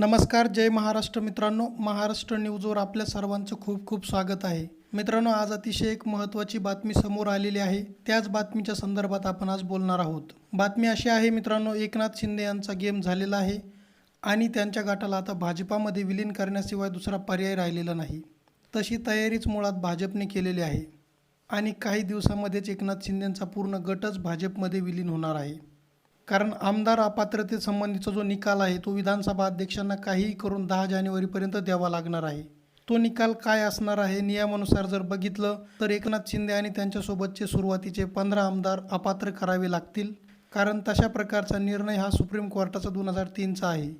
नमस्कार जय महाराष्ट्र मित्रांनो. महाराष्ट्र न्यूजवर आपल्या सर्वांचं खूप खूप स्वागत आहे. मित्रांनो आज अतिशय एक महत्त्वाची बातमी समोर आलेली आहे. त्याच बातमीच्या संदर्भात आपण आज बोलणार आहोत. बातमी अशी आहे मित्रांनो एकनाथ शिंदे यांचा गेम झालेला आहे आणि त्यांच्या गटाला आता भाजपामध्ये विलीन करण्याशिवाय दुसरा पर्याय राहिलेला नाही. तशी तयारीच मुळात भाजपने केलेली आहे आणि काही दिवसामध्येच एकनाथ शिंदेंचा पूर्ण गटच भाजपमध्ये विलीन होणार आहे. कारण आमदार अपात्रतेसंबंधीचा जो निकाल आहे तो विधानसभा अध्यक्षांना काहीही करून दहा जानेवारीपर्यंत द्यावा लागणार आहे. तो निकाल काय असणार आहे नियमानुसार जर बघितलं तर एकनाथ शिंदे आणि त्यांच्यासोबतचे सुरुवातीचे पंधरा आमदार अपात्र करावे लागतील. कारण तशा प्रकारचा निर्णय हा सुप्रीम कोर्टाचा दोन हजार तीनचा आहे.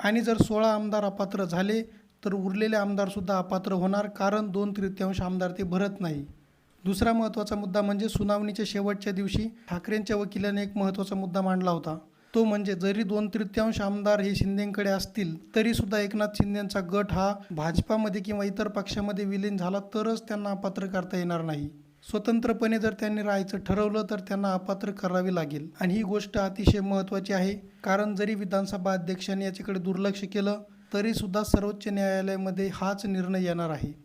आणि जर सोळा आमदार अपात्र झाले तर उरलेले आमदारसुद्धा अपात्र होणार. कारण दोन तृतीयांश आमदार ते भरत नाही. दुसरा महत्त्वाचा मुद्दा म्हणजे सुनावणीच्या शेवटच्या दिवशी ठाकरेंच्या वकिलाने एक महत्त्वाचा मुद्दा मांडला होता. तो म्हणजे जरी दोन तृतीयांश आमदार हे शिंदेंकडे असतील तरी सुद्धा एकनाथ शिंदेंचा गट हा भाजपामध्ये किंवा इतर पक्षामध्ये विलीन झाला तरच त्यांना अपात्र करता येणार नाही. स्वतंत्रपणे जर त्यांनी राहायचं ठरवलं तर त्यांना अपात्र करावे लागेल. आणि ही गोष्ट अतिशय महत्त्वाची आहे. कारण जरी विधानसभा अध्यक्षांनी याच्याकडे दुर्लक्ष केलं तरी सुद्धा सर्वोच्च न्यायालयामध्ये हाच निर्णय येणार आहे.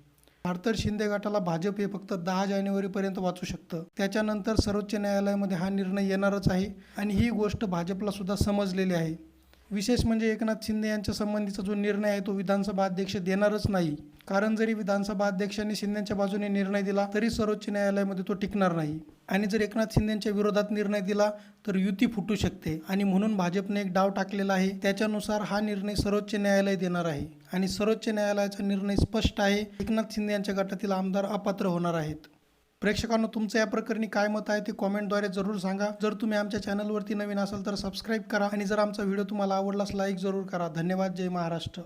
भारतर शिंदे गटाला भाजप हे फक्त दहा जानेवारीपर्यंत वाचू शकतं. त्याच्यानंतर सर्वोच्च न्यायालयामध्ये हा निर्णय येणारच आहे आणि ही गोष्ट भाजपला सुद्धा समजलेली आहे. विशेष म्हणजे एकनाथ शिंदे यांच्या संबंधीचा जो निर्णय आहे तो विधानसभा अध्यक्ष देणारच नाही. कारण जरी विधानसभा अध्यक्षांनी शिंदेच्या बाजूने निर्णय दिला तरी सर्वोच्च न्यायालयामध्ये तो टिकणार नाही. आणि जर एकनाथ शिंदेच्या विरोधात निर्णय दिला तर युती फुटू शकते. आणि म्हणून भाजपने एक डाव टाकलेला आहे. त्याच्यानुसार हा निर्णय सर्वोच्च न्यायालय देणार आहे. आणि सर्वोच्च न्यायालयाचा निर्णय स्पष्ट आहे. एकनाथ शिंदे यांच्या गटातील आमदार अपात्र होणार आहेत. प्रेक्षकांनो तुमचं या प्रकरणी काय मत आहे ते कॉमेंटद्वारे जरूर सांगा. जर तुम्ही आमच्या चॅनलवरती नवीन असाल तर सबस्क्राईब करा. आणि जर आमचा व्हिडिओ तुम्हाला आवडलास लाईक जरूर करा. धन्यवाद. जय महाराष्ट्र.